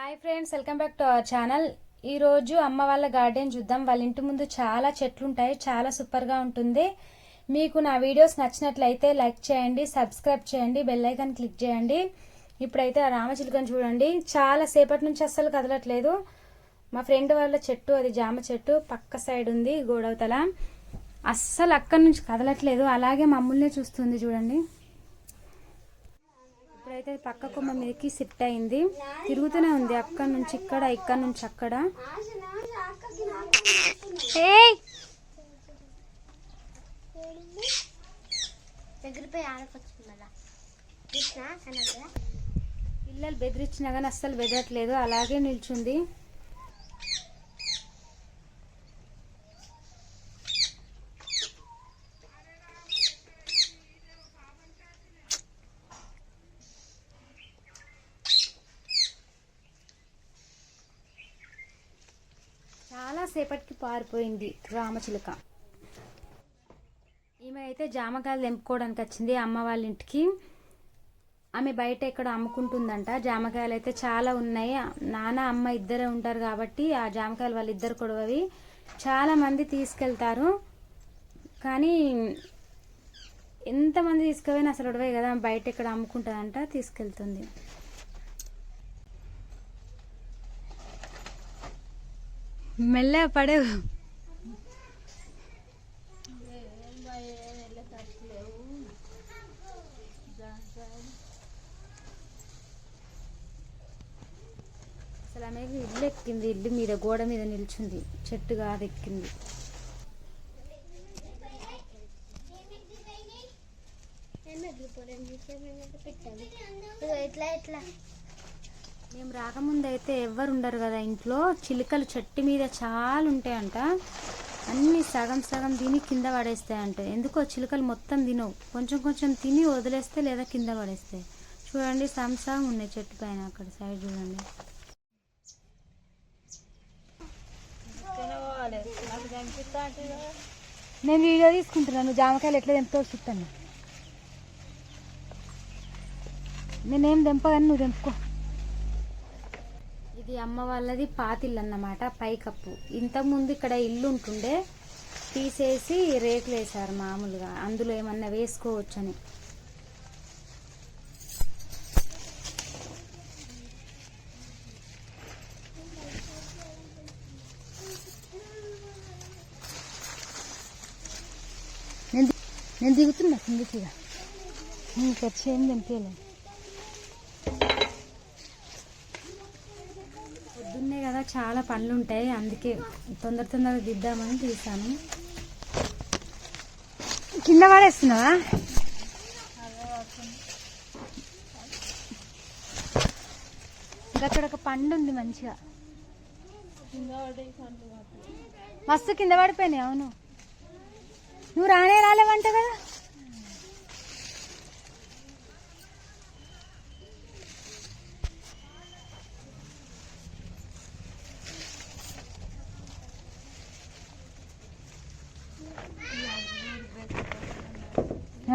Hi friends welcome back to our channel. ఈరోజు అమ్మ వాళ్ళ గార్డెన్ చూద్దాం. వాళ్ళ ఇంటి ముందు చాలా చెట్లు ఉంటాయి చాలా సూపర్గా ఉంటుంది. మీకు నా వీడియోస్ నచ్చినట్లయితే లైక్ చేయండి సబ్స్క్రైబ్ చేయండి బెల్ ఐకాన్ క్లిక్ చేయండి. ఇప్పుడైతే ఆ రామచిలుకని చూడండి. చాలా సేపటి నుంచి అస్సలు కదలట్లేదు. మా ఫ్రెండ్ వాళ్ళ చెట్టు అది జామ చెట్టు పక్క సైడ్ ఉంది గోడవతల. అస్సలు అక్కడి నుంచి కదలట్లేదు. అలాగే మమ్మల్ని చూస్తుంది చూడండి. ఇప్పుడైతే పక్క కొమ్మ మీదకి సిట్ అయింది. తిరుగుతూనే ఉంది. అక్కడ నుంచి ఇక్కడ ఇక్కడ నుంచి అక్కడ. పిల్లలు బెదిరించినా కానీ అస్సలు బెదరట్లేదు. అలాగే నిల్చుంది చాలా సేపటికి పారిపోయింది రామచిలుక. ఈమె అయితే జామకాయలు తెంపుకోవడానికి వచ్చింది అమ్మ వాళ్ళ ఇంటికి. ఆమె బయట ఎక్కడ అమ్ముకుంటుందంట. జామకాయలు అయితే చాలా ఉన్నాయి. నాన్న అమ్మ ఇద్దరే ఉంటారు కాబట్టి ఆ జామకాయలు వాళ్ళిద్దరు కొడవవి. చాలా మంది తీసుకెళ్తారు. కానీ ఎంతమంది తీసుకుపోయినా అసలు ఉడవే కదా. బయట ఎక్కడ అమ్ముకుంటుందంట తీసుకెళ్తుంది. మెల్ల పడేవు అసలు ఇల్లు ఎక్కింది ఇల్లు మీద గోడ మీద నిల్చుంది చెట్టు కాదు ఎక్కింది. ఎట్లా మేము రాకముందు అయితే ఎవ్వరు ఉండరు కదా ఇంట్లో. చిలుకలు చెట్టు మీద చాలా ఉంటాయంట అన్ని సగం సగం తిని కింద పడేస్తాయంట. ఎందుకో చిలుకలు మొత్తం తినవు. కొంచెం కొంచెం తిని వదిలేస్తే లేదా కింద పడేస్తాయి. చూడండి సగం సగం ఉన్నాయి చెట్టు పైన అక్కడ సైడ్ చూడండి. నేను వీడియో తీసుకుంటున్నాను జామకాయలు ఎట్లా తెంపుతో చూస్తాను నేనేం తెంపగాని నువ్వు తెంపుకో. ఇది అమ్మ వాళ్ళది పాతిల్లు అన్నమాట పైకప్పు. ఇంతకుముందు ఇక్కడ ఇల్లు ఉంటుండే తీసేసి రేకులు వేశారు మామూలుగా అందులో ఏమన్నా వేసుకోవచ్చని. నేను నేను దిగుతున్నా కిందికి ఇంకా. చేయండి వచ్చి తెంపేయలేదు పొద్దున్నే కదా చాలా పనులు ఉంటాయి అందుకే తొందర తొందరగా దిద్దామని తీసాను. కింద పడేస్తున్నావా? ఇంకా అక్కడ ఒక పండు ఉంది మంచిగా. మస్తు కింద పడిపోయినాయి అవును. నువ్వు రానే రాలేవంట కదా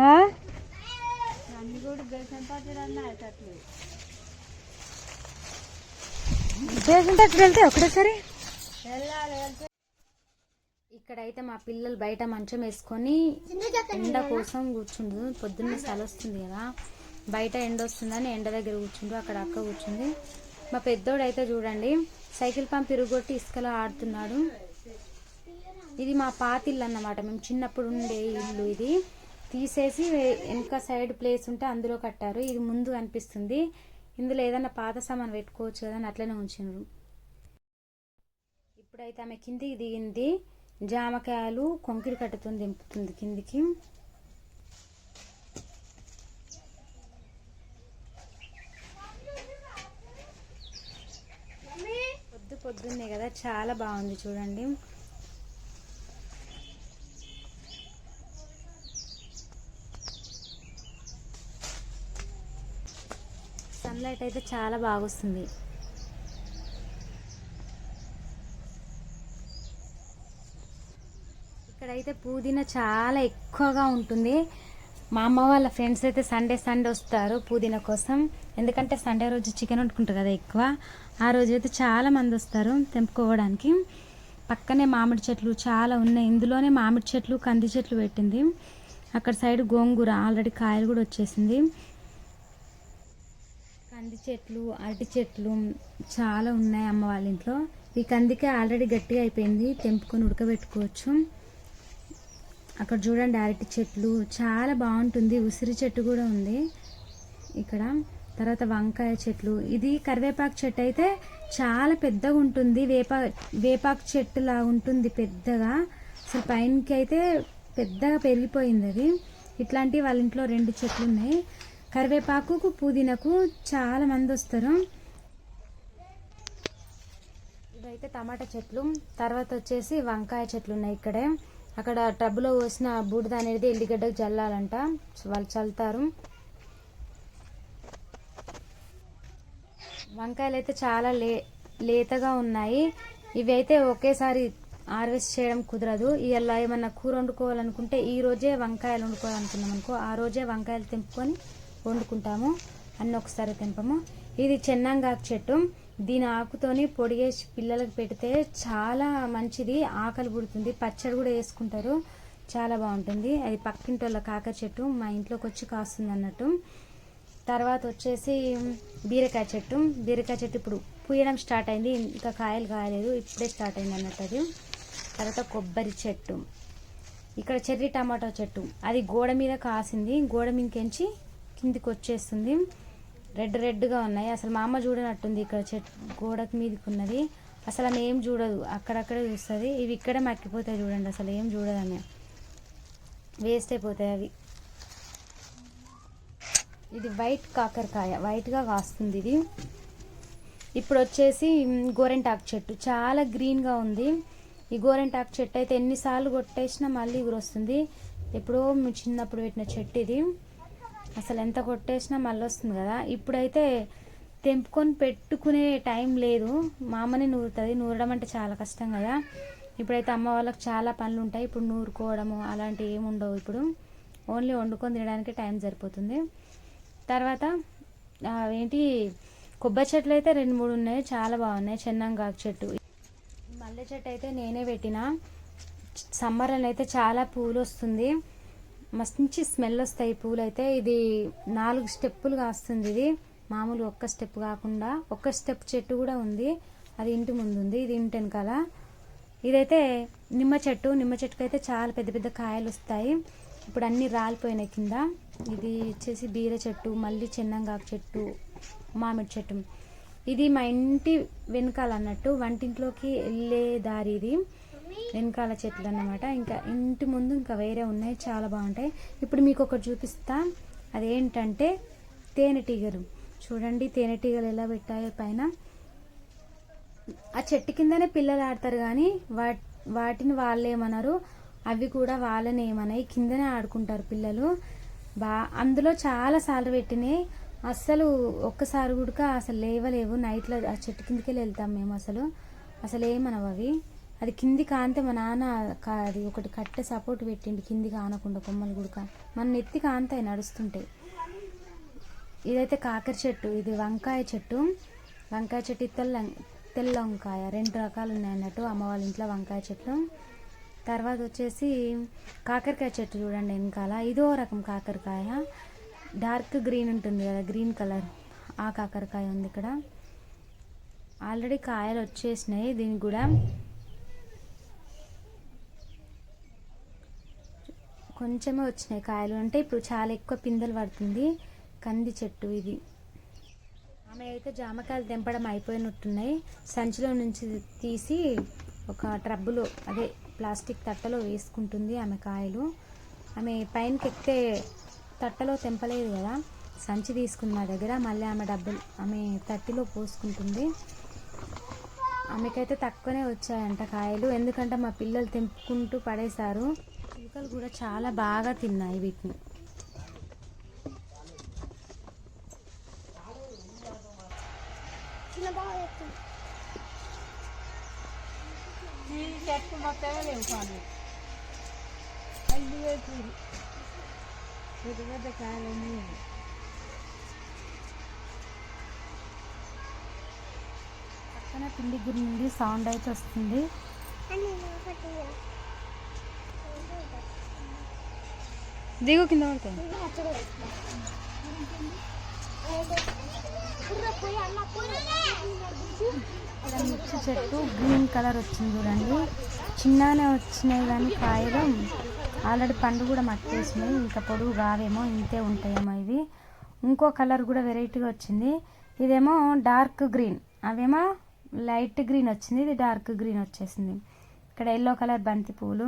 ఆ? బేసం వెళ్తే ఒకటేసారి ఇక్కడైతే మా పిల్లలు బయట మంచం వేసుకొని ఎండ కోసం కూర్చుండు పొద్దున్నే చలి వస్తుంది కదా. బయట ఎండ వస్తుందని ఎండ దగ్గర కూర్చుండు అక్కడ అక్క కూర్చుంది. మా పెద్దోడైతే చూడండి సైకిల్ పంప్ ఇరుగొట్టి ఇసుకలో ఆడుతున్నాడు. ఇది మా పాతిల్లు అన్నమాట. మేము చిన్నప్పుడు ఉండే ఇల్లు ఇది. తీసేసి వెనుక సైడ్ ప్లేస్ ఉంటే అందులో కట్టారు. ఇది ముందు అనిపిస్తుంది. ఇందులో ఏదైనా పాత సామాన్ పెట్టుకోవచ్చు కదా అని అట్లనే ఉంచినారు. ఇప్పుడైతే ఆమె కిందికి దిగింది. జామకాయలు కొంకిరి కట్టుతుంది దింపుతుంది కిందికి. పొద్దు పొద్దున్నే కదా చాలా బాగుంది చూడండి. సన్లైట్ అయితే చాలా బాగా వస్తుంది ఇక్కడైతే పుదీనా చాలా ఎక్కువగా ఉంటుంది. మా అమ్మ వాళ్ళ ఫ్రెండ్స్ అయితే సండే సండే వస్తారు పుదీనా కోసం. ఎందుకంటే సండే రోజు చికెన్ వండుకుంటారు కదా ఎక్కువ. ఆ రోజు అయితే చాలా మంది వస్తారు తెంపుకోవడానికి. పక్కనే మామిడి చెట్లు చాలా ఉన్నాయి. ఇందులోనే మామిడి చెట్లు కంది చెట్లు పెట్టింది. అక్కడ సైడ్ గోంగూర ఆల్రెడీ కాయలు కూడా వచ్చేసింది. కంది చెట్లు అరటి చెట్లు చాలా ఉన్నాయి అమ్మ వాళ్ళ ఇంట్లో. ఈ కందికే ఆల్రెడీ గట్టిగా అయిపోయింది. తెంపుకొని ఉడకబెట్టుకోవచ్చు. అక్కడ చూడండి అరటి చెట్లు. చాలా బాగుంటుంది. ఉసిరి చెట్టు కూడా ఉంది ఇక్కడ. తర్వాత వంకాయ చెట్లు. ఇది కరివేపాకు చెట్టు అయితే చాలా పెద్దగా ఉంటుంది. వేపా వేపాకు చెట్టు లా ఉంటుంది పెద్దగా. అసలు పైనకి అయితే పెద్దగా పెరిగిపోయింది అది. ఇట్లాంటివి వాళ్ళ ఇంట్లో రెండు చెట్లు ఉన్నాయి. కరివేపాకు పుదీనకు చాలా మంది వస్తారు. ఇవైతే టమాటా చెట్లు. తర్వాత వచ్చేసి వంకాయ చెట్లు ఉన్నాయి ఇక్కడే. అక్కడ టబ్బులో పోసిన బూడిద అనేది ఎల్లిగడ్డకు చల్లాలంట. వాళ్ళు చల్లుతారు. వంకాయలు అయితే చాలా లే లేతగా ఉన్నాయి. ఇవి అయితే ఒకేసారి హార్వెస్ట్ చేయడం కుదరదు. ఇలా ఏమన్నా కూర వండుకోవాలనుకుంటే ఈ రోజే వంకాయలు వండుకోవాలనుకున్నాం అనుకో ఆ రోజే వంకాయలు తెంపుకొని వండుకుంటాము. అన్న ఒకసారి తెంపము. ఇది చెన్నంగాకు చెట్టు. దీని ఆకుతోని పొడిగేసి పిల్లలకు పెడితే చాలా మంచిది. ఆకలి పుడుతుంది. పచ్చడి కూడా వేసుకుంటారు. చాలా బాగుంటుంది. అది పక్కింటి వాళ్ళ కాకర చెట్టు. మా ఇంట్లోకి వచ్చి కాస్తుంది అన్నట్టు తర్వాత వచ్చేసి బీరకాయ చెట్టు. బీరకాయ చెట్టు ఇప్పుడు పూయడం స్టార్ట్ అయింది. ఇంకా కాయలు కాయలేదు. ఇప్పుడే స్టార్ట్ అయింది అన్నట్టు అది. తర్వాత కొబ్బరి చెట్టు. ఇక్కడ చెర్రీ టమాటో చెట్టు. అది గోడ మీద కాసింది. గోడ మీదకెంచి కిందికి వచ్చేస్తుంది రెడ్ రెడ్గా ఉన్నాయి. అసలు మా అమ్మ చూడనట్టుంది ఇక్కడ చెట్టు గోడకి మీదకి ఉన్నది అసలు ఆమె ఏం చూడదు. అక్కడక్కడే చూస్తుంది. ఇవి ఇక్కడే మక్కిపోతాయి చూడండి. అసలు ఏం చూడదు ఆమె. వేస్ట్ అయిపోతాయి అవి. ఇది వైట్ కాకరకాయ. వైట్గా కాస్తుంది ఇది. ఇప్పుడు వచ్చేసి గోరెంటాకు చెట్టు. చాలా గ్రీన్గా ఉంది. ఈ గోరెంటాకు చెట్టు అయితే ఎన్నిసార్లు కొట్టేసినా మళ్ళీ వస్తుంది ఎప్పుడో చిన్నప్పుడు పెట్టిన చెట్టు ఇది. అసలు ఎంత కొట్టేసినా మళ్ళీ వస్తుంది కదా. ఇప్పుడైతే తెంపుకొని పెట్టుకునే టైం లేదు. మా అమ్మని నూరుతుంది. నూరడం అంటే చాలా కష్టం కదా. ఇప్పుడైతే అమ్మ వాళ్ళకి చాలా పనులు ఉంటాయి ఇప్పుడు నూరుకోవడము అలాంటివి ఏమి ఉండవు ఇప్పుడు. ఓన్లీ వండుకొని తినడానికి టైం సరిపోతుంది. తర్వాత ఏంటి కొబ్బరి చెట్లు అయితే రెండు మూడు ఉన్నాయి. చాలా బాగున్నాయి. చెన్నంగాకు చెట్టు. మల్లె చెట్టు అయితే నేనే పెట్టిన. సమ్మర్లో అయితే చాలా పూలు వస్తుంది. మంచి స్మెల్ వస్తాయి పూలు అయితే ఇది నాలుగు స్టెప్పులు కాస్తుంది ఇది. మామూలు ఒక్క స్టెప్ కాకుండా ఒక్క స్టెప్ చెట్టు కూడా ఉంది. అది ఇంటి ముందు ఉంది. ఇది ఇంటి వెనకాల. ఇదైతే నిమ్మ చెట్టు. నిమ్మ చెట్టుకు అయితే చాలా పెద్ద పెద్ద కాయలు వస్తాయి. ఇప్పుడు అన్నీ రాలిపోయినాయి కింద. ఇది వచ్చేసి బీర చెట్టు మళ్ళీ చెన్నంగాకు చెట్టు మామిడి చెట్టు. ఇది మా ఇంటి వెనకాల అన్నట్టు వంటింట్లోకి వెళ్ళే దారి ఇది. వెనకాల చెట్లు అన్నమాట ఇంకా ఇంటి ముందు ఇంకా వేరే ఉన్నాయి చాలా బాగుంటాయి. ఇప్పుడు మీకు ఒకటి చూపిస్తా. అదేంటంటే తేనెటీగలు చూడండి తేనెటీగలు ఎలా పెట్టాయో పైన. ఆ చెట్టు కిందనే పిల్లలు ఆడతారు కానీ వాటి వాటిని వాళ్ళు ఏమన్నారు అవి కూడా వాళ్ళని ఏమన్నాయి కిందనే ఆడుకుంటారు పిల్లలు. బా అందులో చాలా సార్లు పెట్టినాయి. అస్సలు ఒక్కసారి కూడా అసలు లేవలేవు. నైట్లో ఆ చెట్టు కిందకెళ్ళి వెళ్తాం మేము అసలు. అసలు ఏమనవు అవి. అది కింది కాంతే మా నాన్న కా- అది ఒకటి కట్టె సపోర్ట్ పెట్టిండు కింది కానకుండా కొమ్మలు గుడక. మన నెత్తి కాంతాయి నడుస్తుంటాయి ఇదైతే కాకర చెట్టు ఇది వంకాయ చెట్టు. వంకాయ చెట్టు తెల్ల తెల్ల వంకాయ రెండు రకాలు ఉన్నాయి అన్నట్టు అమ్మ వాళ్ళ ఇంట్లో వంకాయ చెట్లు తర్వాత వచ్చేసి కాకరకాయ చెట్టు చూడండి వెనకాల. ఇదో రకం కాకరకాయ. డార్క్ గ్రీన్ ఉంటుంది కదా గ్రీన్ కలర్. ఆ కాకరకాయ ఉంది ఇక్కడ. ఆల్రెడీ కాయలు వచ్చేసినాయి. దీనికి కూడా కొంచెమే వచ్చినాయి కాయలు. అంటే ఇప్పుడు చాలా ఎక్కువ పిందెలు పడుతుంది. కంది చెట్టు ఇది. ఆమె అయితే జామకాయలు తెంపడం అయిపోయినట్టున్నాయి. సంచిలో నుంచి తీసి ఒక ట్రబ్బులో అదే ప్లాస్టిక్ తట్టలో వేసుకుంటుంది ఆమె కాయలు. ఆమె పైనకి ఎక్కితే తట్టలో తెంపలేదు కదా. సంచి తీసుకున్న దగ్గర. మళ్ళీ ఆమె డబ్బులు ఆమె తట్టిలో పోసుకుంటుంది. ఆమెకైతే తక్కువనే వచ్చాయంట కాయలు. ఎందుకంటే మా పిల్లలు తెంపుకుంటూ పడేశారు. చిలుకలు కూడా చాలా బాగా తిన్నాయి వీటిని. చెట్టు మొత్తమే అల్లి పెద్ద పెద్ద పక్కన పిండి గురి నుండి సౌండ్ అయితే వస్తుంది అని ఒకటి దిగు కింద పడతాయి మిర్చి చెట్టు గ్రీన్ కలర్ వచ్చింది చూడండి చిన్నగానే వచ్చినాయి కానీ కాయలు ఆల్రెడీ పండు కూడా మట్టేసినాయి ఇంకా పొడుగు కావేమో ఇంతే ఉంటాయేమో ఇవి ఇంకో కలర్ కూడా వెరైటీగా వచ్చింది ఇదేమో డార్క్ గ్రీన్ అవేమో లైట్ గ్రీన్ వచ్చింది ఇది డార్క్ గ్రీన్ వచ్చేసింది ఇక్కడ ఎల్లో కలర్ బంతి పూలు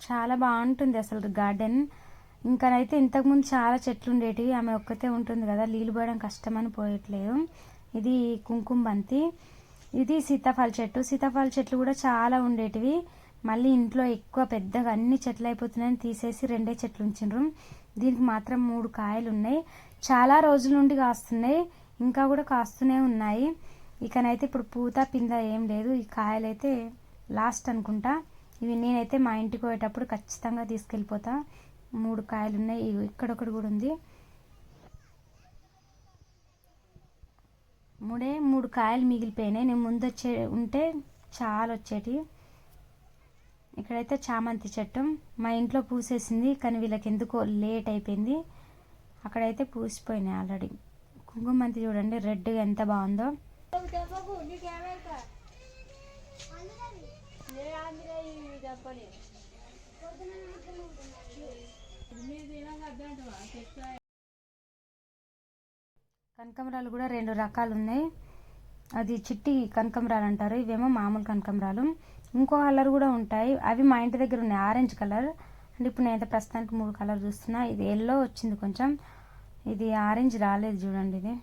చాలా బాగుంటుంది అసలు గార్డెన్ ఇంకానైతే ఇంతకుముందు చాలా చెట్లు ఉండేటివి ఆమె ఒక్కతే ఉంటుంది కదా నీళ్ళు పోయడం కష్టమని పోయట్లేదు. ఇది కుంకుమ బంతి ఇది సీతాఫల చెట్టు. సీతాఫల చెట్లు కూడా చాలా ఉండేటివి. మళ్ళీ ఇంట్లో ఎక్కువ పెద్దగా అన్ని చెట్లు అయిపోతున్నాయని తీసేసి రెండే చెట్లు ఉంచిండ్రు దీనికి మాత్రం మూడు కాయలు ఉన్నాయి. చాలా రోజుల నుండి కాస్తున్నాయి ఇంకా కూడా కాస్తూనే ఉన్నాయి. ఇకనైతే ఇప్పుడు పూత పింద ఏం లేదు. ఈ కాయలైతే లాస్ట్ అనుకుంటా. ఇవి నేనైతే మా ఇంటికి పోయేటప్పుడు ఖచ్చితంగా తీసుకెళ్ళిపోతా. మూడు కాయలు ఉన్నాయి ఇక్కడొకటి కూడా ఉంది. మూడే మూడు కాయలు మిగిలిపోయినాయి. నేను ముందు వచ్చే ఉంటే చాలా వచ్చేటి ఇక్కడైతే చామంతి చెట్టు. మా ఇంట్లో పూసేసింది కానీ వీళ్ళకి ఎందుకో లేట్ అయిపోయింది. అక్కడైతే పూసిపోయినాయి ఆల్రెడీ. కుంకుమంతి చూడండి రెడ్గా ఎంత బాగుందో. కనకంబరాలు కూడా రెండు రకాలు ఉన్నాయి. అది చిట్టి కనకంబరాలు అంటారు ఇవేమో మామూలు కనకంబరాలు. ఇంకో కలర్ కూడా ఉంటాయి. అవి మా ఇంటి దగ్గర ఉన్నాయి ఆరెంజ్ కలర్. అంటే ఇప్పుడు నేనైతే ప్రస్తుతానికి మూడు కలర్ చూస్తున్నా. ఇది ఎల్లో వచ్చింది కొంచెం. ఇది ఆరెంజ్ రాలేదు చూడండి ఇది.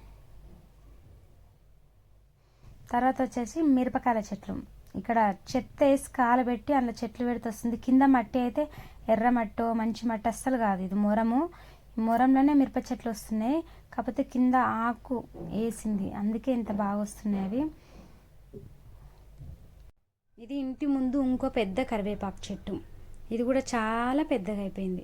తర్వాత వచ్చేసి మిరపకాయల చెట్లు. ఇక్కడ చెత్త వేసి కాలబెట్టి అందులో చెట్లు పెడితే వస్తుంది. కింద మట్టి అయితే ఎర్ర మట్టో మంచి మట్టి అస్సలు కాదు. ఇది మొరము. ఈ మొరంలోనే మిరప చెట్లు వస్తున్నాయి. కాకపోతే కింద ఆకు వేసింది. అందుకే ఇంత బాగా వస్తున్నాయి అవి. ఇది ఇంటి ముందు ఇంకో పెద్ద కరివేపాకు చెట్టు. ఇది కూడా చాలా పెద్దగా అయిపోయింది.